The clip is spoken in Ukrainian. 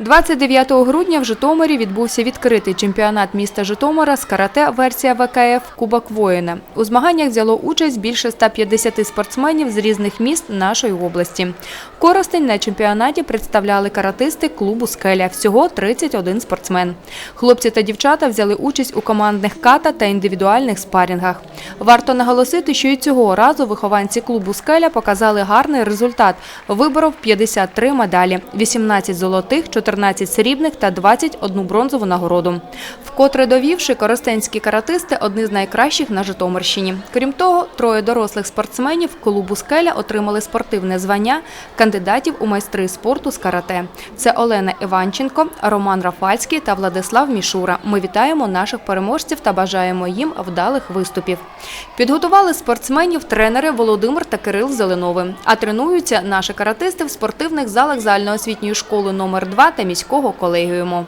29 грудня в Житомирі відбувся відкритий чемпіонат міста Житомира з карате версія ВКФ Кубок воїна. У змаганнях взяло участь більше 150 спортсменів з різних міст нашої області. Коростень на чемпіонаті представляли каратисти клубу Скеля. Всього 31 спортсмен. Хлопці та дівчата взяли участь у командних ката та індивідуальних спарінгах. Варто наголосити, що і цього разу вихованці клубу Скеля показали гарний результат. Виборов 53 медалі, 18 золотих, 14 срібних та 21 бронзову нагороду. Вкотре довівши, коростенські каратисти одні з найкращих на Житомирщині. Крім того, троє дорослих спортсменів клубу Скеля отримали спортивне звання кандидатів у майстри спорту з карате. Це Олена Іванченко, Роман Рафальський та Владислав Мішура. Ми вітаємо наших переможців та бажаємо їм вдалих виступів. Підготували спортсменів тренери Володимир та Кирил Зеленови. А тренуються наші каратисти в спортивних залах загальноосвітньої школи номер 2 та міського колегіуму.